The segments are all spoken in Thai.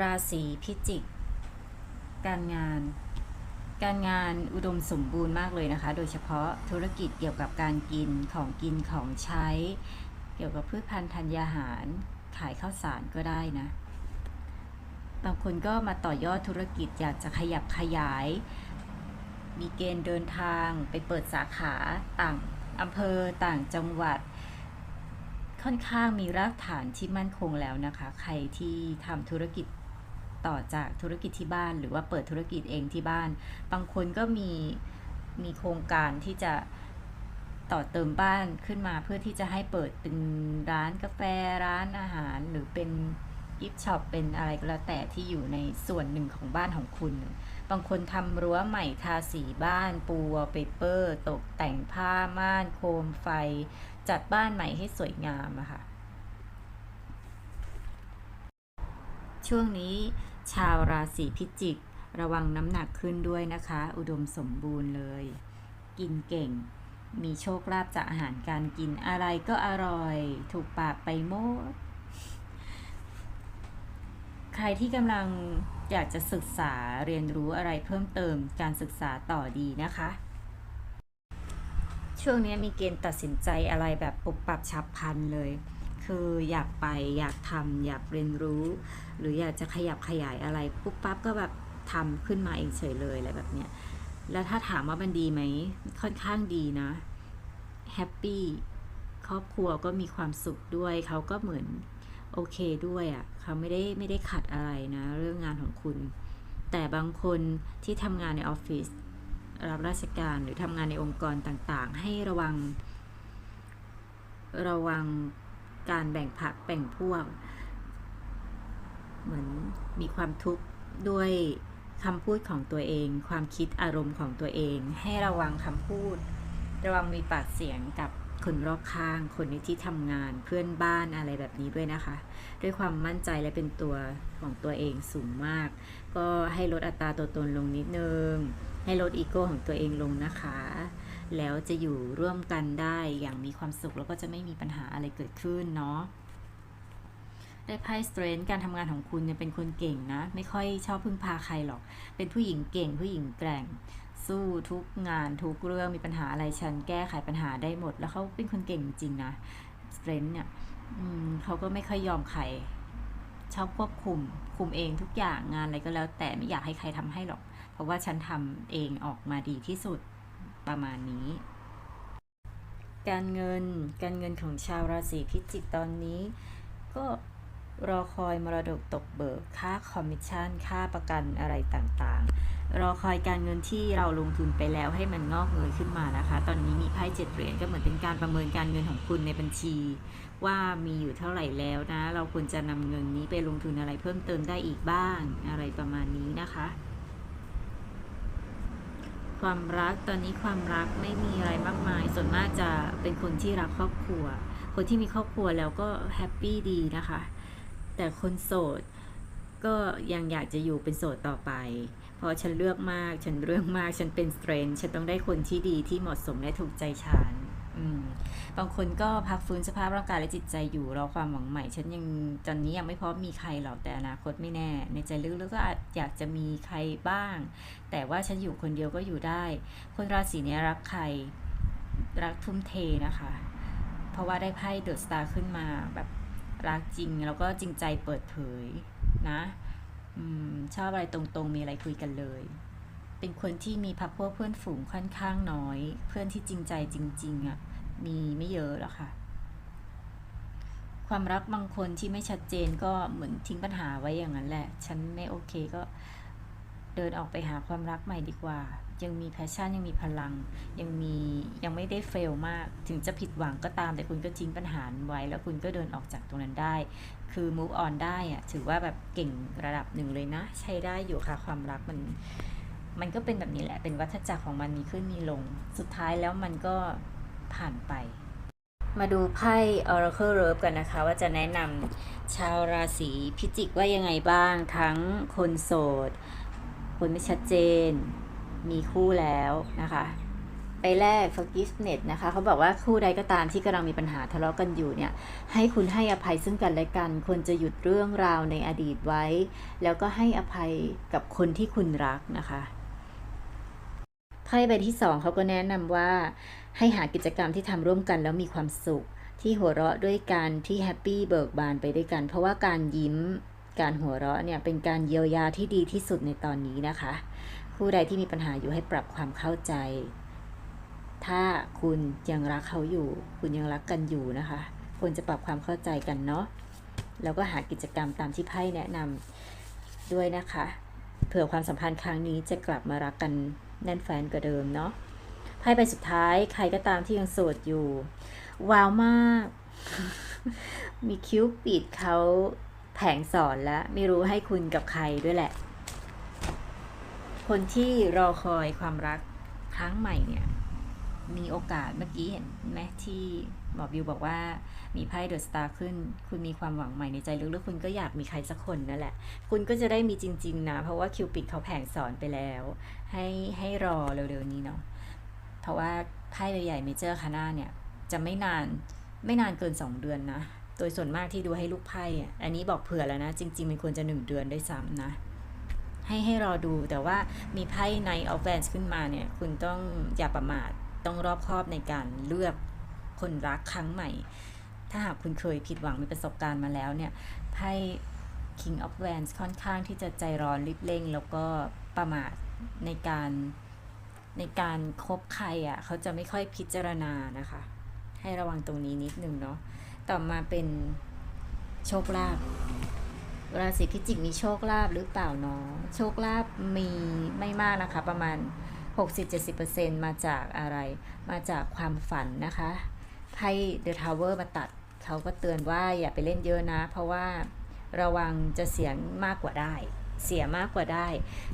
ราศีพิจิก การงาน การงานอุดมสมบูรณ์มากเลยนะคะ โดยเฉพาะธุรกิจเกี่ยวกับการกินของกินของใช้ เกี่ยวกับพืชพันธุ์ธัญญาหาร ขายข้าวสารก็ได้นะ บางคนก็มาต่อยอดธุรกิจอยากจะขยับขยาย มีเกณฑ์เดินทางไปเปิดสาขาต่างอำเภอต่างจังหวัดค่อนข้างมีรากฐานที่มั่นคงแล้วนะคะ ใครที่ทำธุรกิจ ต่อจากธุรกิจที่บ้าน หรือว่าเปิดธุรกิจเองที่บ้าน บางคนก็มีมีโครงการที่จะต่อเติมบ้านขึ้นมาเพื่อที่จะให้เปิดเป็นร้านกาแฟร้านอาหารหรือเป็นกิฟช็อปเป็นอะไรก็แล้วแต่ที่อยู่ในส่วนหนึ่งของบ้านของคุณ บางคนทำรั้วใหม่ทาสีบ้าน ปูวอลเปเปอร์ ตกแต่งผ้าม่าน โคมไฟ จัดบ้านใหม่ให้สวยงามอะค่ะ ช่วงนี้ ชาวราศีพิจิก ระวังน้ำหนักขึ้นด้วยนะคะ อุดมสมบูรณ์เลย กินเก่ง มีโชคลาภจากอาหารการกินอะไรก็อร่อย ถูกปากไปหมดใครที่กำลังอยากจะศึกษาเรียนรู้อะไรเพิ่มเติมการศึกษาต่อดีนะคะ ช่วงนี้มีเกณฑ์ตัดสินใจอะไรแบบปุบปับฉับพลันเลย คืออยากไปอยากทำอยากเรียนรู้ หรืออยากจะขยับขยายอะไรปุ๊บปั๊บก็แบบทำขึ้นมาเองเฉยเลยอะไรแบบเนี้ยแล้วถ้าถามว่ามันดีไหมค่อนข้างดีนะแฮปปี้ครอบครัวก็มีความสุขด้วยเขาก็เหมือนโอเคด้วยอะ่ะเขาไม่ได้ไม่ได้ขัดอะไรนะ เรื่องงานของคุณ แต่บางคนที่ทำงานในออฟฟิศรับราชการหรือทำงานในองค์กรต่างๆ ให้ระวัง ระวัง การแบ่งผักแบ่งพวก เหมือนมีความทุกข์ด้วยคำพูดของตัวเอง ความคิดอารมณ์ของตัวเอง ให้ระวังคำพูด ระวังมีปากเสียงกับคนรอบข้าง คนในที่ทำงานเพื่อนบ้านอะไรแบบนี้ด้วยนะคะ ด้วยความมั่นใจและเป็นตัวของตัวเองสูงมาก ก็ให้ลดอัตราตัวตนลงนิดนึง ให้ลดอีโก้ของตัวเองลงนะคะ แล้วจะอยู่ร่วมกันได้อย่างมีความสุขแล้วก็จะไม่มีปัญหาอะไรเกิดขึ้นเนาะได้ไพ่สเตรนท์การทำงานของคุณเนี่ยเป็นคนเก่งนะ ไม่ค่อยชอบพึ่งพาใครหรอก เป็นผู้หญิงเก่ง ผู้หญิงแกร่ง สู้ทุกงานทุกเรื่องมีปัญหาอะไรฉันแก้ไขปัญหาได้หมด แล้วเขาเป็นคนเก่งจริงนะสเตรนท์เนี่ยอืมเขาก็ไม่ค่อยยอมใครชอบควบคุม คุมเองทุกอย่างงานอะไรก็แล้วแต่ไม่อยากให้ใครทำให้หรอก เพราะว่าฉันทำเองออกมาดีที่สุด ประมาณนี้ การเงินการเงินของชาวราศีพิจิกตอนนี้ ก็รอคอยมรดกตกเบิกค่าคอมมิชชั่นค่าประกันอะไรต่างๆ รอคอยการเงินที่เราลงทุนไปแล้วให้มันงอกเงยขึ้นมานะคะ ตอนนี้มีไพ่เจ็ดเหรียญก็เหมือนเป็นการประเมินการเงินของคุณในบัญชี ว่ามีอยู่เท่าไหร่แล้วนะ เราควรจะนำเงินนี้ไปลงทุนอะไรเพิ่มเติมได้อีกบ้างอะไรประมาณนี้นะคะ ความรักตอนนี้ความรักไม่มีอะไรมากมาย ส่วนมากจะเป็นคนที่รักครอบครัว คนที่มีครอบครัวแล้วก็แฮปปี้ดีนะคะ แต่คนโสดก็ยังอยากจะอยู่เป็นโสดต่อไป เพราะฉันเลือกมาก ฉันเรื่องมาก ฉันเป็นสเตรน ฉันต้องได้คนที่ดีที่เหมาะสมและถูกใจฉัน บางคนก็พักฟื้นสภาพร่างกายและจิตใจอยู่รอความหวังใหม่ ฉันยังตอนนี้ยังไม่พร้อมมีใครหรอกแต่อนาคตไม่แน่ ในใจลึกๆก็อาจอยากจะมีใครบ้าง แต่ว่าฉันอยู่คนเดียวก็อยู่ได้ คนราศีนี้รักใครรักทุ่มเทนะคะ เพราะว่าได้ไพ่เดอะสตาร์ขึ้นมาแบบรักจริงแล้วก็จริงใจเปิดเผยนะอชอบอะไรตรงๆ มีอะไรคุยกันเลย เป็นคนที่มีพักพวกเพื่อนฝูงค่อนข้างน้อย เพื่อนที่จริงใจจริง ๆอะ่ะ มีไม่เยอะหรอกค่ะ ความรักบางคนที่ไม่ชัดเจนก็เหมือนทิ้งปัญหาไว้อย่างนั้นแหละ ฉันไม่โอเคก็เดินออกไปหาความรักใหม่ดีกว่า ยังมีแพชชั่นยังมีพลัง ยังมียังไม่ได้เฟลมาก ถึงจะผิดหวังก็ตามแต่คุณก็ทิ้งปัญหาไว้ แล้วคุณก็เดินออกจากตรงนั้นได้ คือ move on ได้อะถือว่าแบบเก่งระดับหนึ่งเลยนะ ใช้ได้อยู่ค่ะความรักมัน มันก็เป็นแบบนี้แหละเป็นวัฏจักรของมันมีขึ้นมีลง สุดท้ายแล้วมันก็ ผ่านไป มาดูไพ่ Oracle r o b e กันนะคะ ว่าจะแนะนำชาวราศีพิจิกว่ายังไงบ้างทั้งคนโสด คนไม่ชัดเจน มีคู่แล้วนะคะใบแรก forgiveness นะคะ เขาบอกว่าคู่ใดก็ตามที่กำลังมีปัญหาทะเลาะกันอยู่เนี่ย ให้คุณให้อภัยซึ่งกันและกัน ควรจะหยุดเรื่องราวในอดีตไว้ แล้วก็ให้อภัยกับคนที่คุณรักนะคะ ไพ่ใบที่สองเขาก็แนะนำว่าให้หากิจกรรมที่ทำร่วมกันแล้วมีความสุข ที่หัวเราะด้วยกันที่แฮปปี้เบิกบานไปด้วยกัน เพราะว่าการยิ้มการหัวเราะเนี่ยเป็นการเยียวยาที่ดีที่สุดในตอนนี้นะคะ คู่ใดที่มีปัญหาอยู่ให้ปรับความเข้าใจ ถ้าคุณยังรักเขาอยู่ คุณยังรักกันอยู่นะคะ ควรจะปรับความเข้าใจกันเนาะแล้วก็หากิจกรรมตามที่ไพ่แนะนำด้วยนะคะ เผื่อความสัมพันธ์ครั้งนี้จะกลับมารักกันแน่นแฟนกว่าเดิมเนาะ ไพ่ใบสุดท้ายใครก็ตามที่ยังโสดอยู่ ว้าวมาก มีคิ้วปิดเขาแผงสอนแล้ว ไม่รู้ให้คุณกับใครด้วยแหละ คนที่รอคอยความรักครั้งใหม่เนี่ย มีโอกาสเมื่อกี้เห็นไหมที่หมอบิวบอกว่ามีไพ่เดอะสตาร์ขึ้น คุณมีความหวังใหม่ในใจลึกๆคุณก็อยากมีใครสักคนนั่นแหละ คุณก็จะได้มีจริง ๆ นะ เพราะว่าคิวปิดเขาแผงสอนไปแล้ว ให้ให้รอเร็วๆนี้เนาะ ราะว่าไพ่ใบใหญ่เมเจอร์คาน่าเนี่ยจะไม่นานไม่นานเกิน 2 เดือนนะ โดยส่วนมากที่ดูให้ลูกไพ่อันนี้บอกเผื่อแล้วนะ จริง ๆ มันควรจะ 1 เดือนด้วยซ้ำนะ ให้ให้รอดูแต่ว่ามีไพ่ในออฟแวนขึ้นมาเนี่ย คุณต้องอย่าประมาทต้องรอบคอบในการเลือกคนรักครั้งใหม่ ถ้าหากคุณเคยผิดหวังมีประสบการณ์มาแล้วเนี่ยไพ่ King of Wands ค่อนข้างที่จะใจร้อนรีบเร่ง แล้วก็ประมาทในการ ในการคบใครอะ่ะเขาจะไม่ค่อยพิจารณานะคะ ให้ระวังตรงนี้นิดนึงเนาะต่อมาเป็นโชคลาภราศีพิจิกมีโชคลาภหรือเปล่าเนาะโชคลาภมีไม่มากนะคะ ประมาณ 60-70%มาจากอะไร มาจากความฝันนะคะไพ่ The Tower มาตัดเขาก็เตือนว่าอย่าไปเล่นเยอะนะ เพราะว่าระวังจะเสียงมากกว่าได้ เสียมากกว่าได้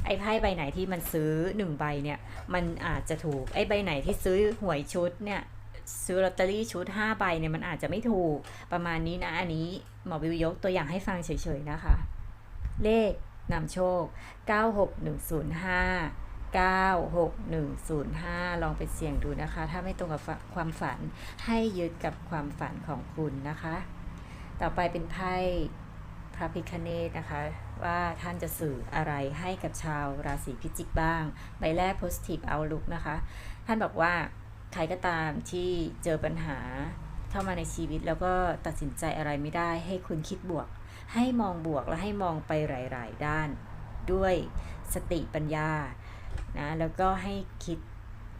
ไอ้ไพ่ใบไหนที่มันซื้อหนึ่งใบเนี่ย มันอาจจะถูก ไอ้ใบไหนที่ซื้อหวยชุดเนี่ยซื้อลอตเตอรี่ชุด5ใบเนี่ยมันอาจจะไม่ถูกประมาณนี้นะ อันนี้หมอวิวยกตัวอย่างให้ฟังเฉยๆนะคะ เลขนำโชค 96105 96105 ลองไปเสี่ยงดูนะคะ ถ้าไม่ตรงกับความฝันให้ยึดกับความฝันของคุณนะคะ ต่อไปเป็นไพ่พระพิคเนตนะคะ ว่าท่านจะสื่ออะไรให้กับชาวราศีพิจิกบ้าง ใบแรก positive outlook นะคะ ท่านบอกว่าใครก็ตามที่เจอปัญหาเข้ามาในชีวิต แล้วก็ตัดสินใจอะไรไม่ได้ ให้คุณคิดบวก ให้มองบวกและให้มองไปหลาย ๆ ด้าน ด้วยสติปัญญานะแล้วก็ให้คิด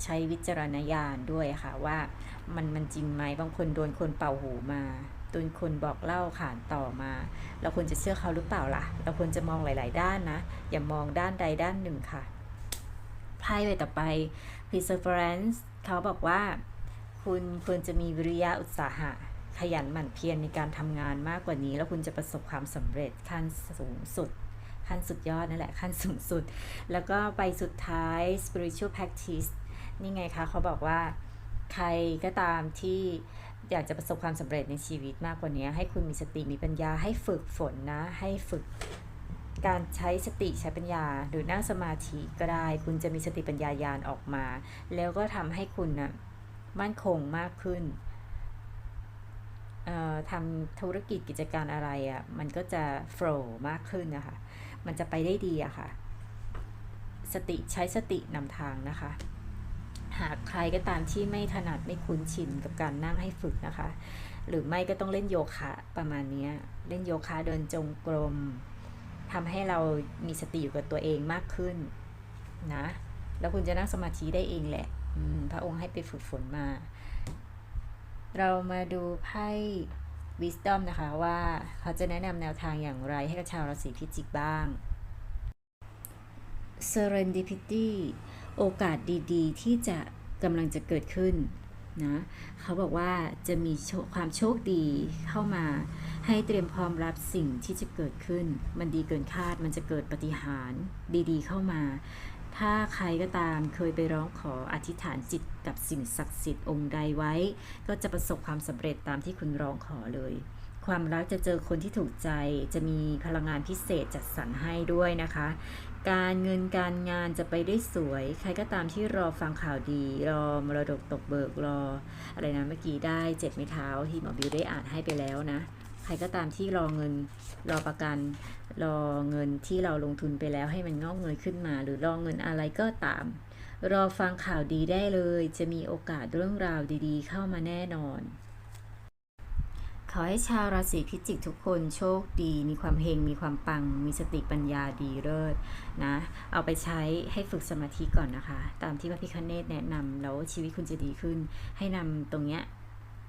ใช้วิจารณญาณด้วยค่ะว่ามันมันจริงไหมบางคนโดนคนเป่าหูมา โดนคนบอกเล่าขานต่อมา เราควรจะเชื่อเขาหรือเปล่าล่ะ เราควรจะมองหลาย ๆ ด้านนะ อย่ามองด้านใดด้านหนึ่งค่ะไพ่ใบต่อไป perseverance เขาบอกว่า คุณควรจะมีวิริยะอุตสาหะ ขยันหมั่นเพียรในการทำงานมากกว่านี้ แล้วคุณจะประสบความสำเร็จขั้นสูงสุดขั้นสุดยอดนั่นแหละขั้นสูงสุด แล้วก็ไปสุดท้าย spiritual practice นี่ไงคะเขาบอกว่าใครก็ตามที่ อยากจะประสบความสำเร็จในชีวิตมากกว่านี้ ให้คุณมีสติมีปัญญาให้ฝึกฝนนะ ให้ฝึกการใช้สติใช้ปัญญา หรือนั่งสมาธิก็ได้ คุณจะมีสติปัญญายานออกมา แล้วก็ทำให้คุณนะมั่นคงมากขึ้นทำธุรกิจกิจการอะไรอะ่ะมันก็จะโฟล์มากขึ้นนะคะ มันจะไปได้ดีอะค่ะ สติใช้สตินำทางนะคะ หากใครก็ตามที่ไม่ถนัดไม่คุ้นชินกับการนั่งให้ฝึกนะคะ หรือไม่ก็ต้องเล่นโยคะประมาณนี้เล่นโยคะเดินจงกรมทำให้เรามีสติอยู่กับตัวเองมากขึ้นนะแล้วคุณจะนั่งสมาธิได้เองแหละพระองค์ให้ไปฝึกฝนมา เรามาดูไพ่ wisdom นะคะว่าเขาจะแนะนำแนวทางอย่างไรให้กับชาวราศีพิจิกบ้าง serendipity โอกาสดี ๆ ที่จะกำลังจะเกิดขึ้นนะเขาบอกว่าจะมีความโชคดีเข้ามาให้เตรียมพร้อมรับสิ่งที่จะเกิดขึ้น มันดีเกินคาดมันจะเกิดปฏิหารดีๆ เข้ามา ถ้าใครก็ตามเคยไปร้องขออธิษฐานจิตกับสิ่งศักดิ์สิทธิ์องค์ใดไว้ ก็จะประสบความสำเร็จตามที่คุณร้องขอเลย ความรักจะเจอคนที่ถูกใจ จะมีพลังงานพิเศษจัดสรรให้ด้วยนะคะ การเงินการงานจะไปได้สวย ใครก็ตามที่รอฟังข่าวดี รอมรดกตกเบิกรอ อะไรนะเมื่อกี้ได้เจ็ดไม้เท้าที่หมอบิวได้อ่านให้ไปแล้วนะ ใครก็ตามที่รอเงินรอประกัน รอเงินที่เราลงทุนไปแล้วให้มันงอกเงยขึ้นมา หรือรอเงินอะไรก็ตาม รอฟังข่าวดีได้เลย จะมีโอกาสเรื่องราวดี ๆ เข้ามาแน่นอน ขอให้ชาวราศีพิจิกทุกคนโชคดี มีความเฮง มีความปัง มีสติปัญญาดีเลิศนะ เอาไปใช้ให้ฝึกสมาธิก่อนนะคะ ตามที่พระพิคเนตแนะนำแล้วชีวิตคุณจะดีขึ้น ให้นำตรงเนี้ย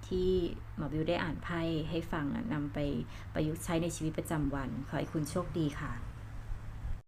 ที่หมอบิวได้อ่านไพ่ให้ฟังนำไปประยุกต์ใช้ในชีวิตประจำวัน ขอให้คุณโชคดีค่ะ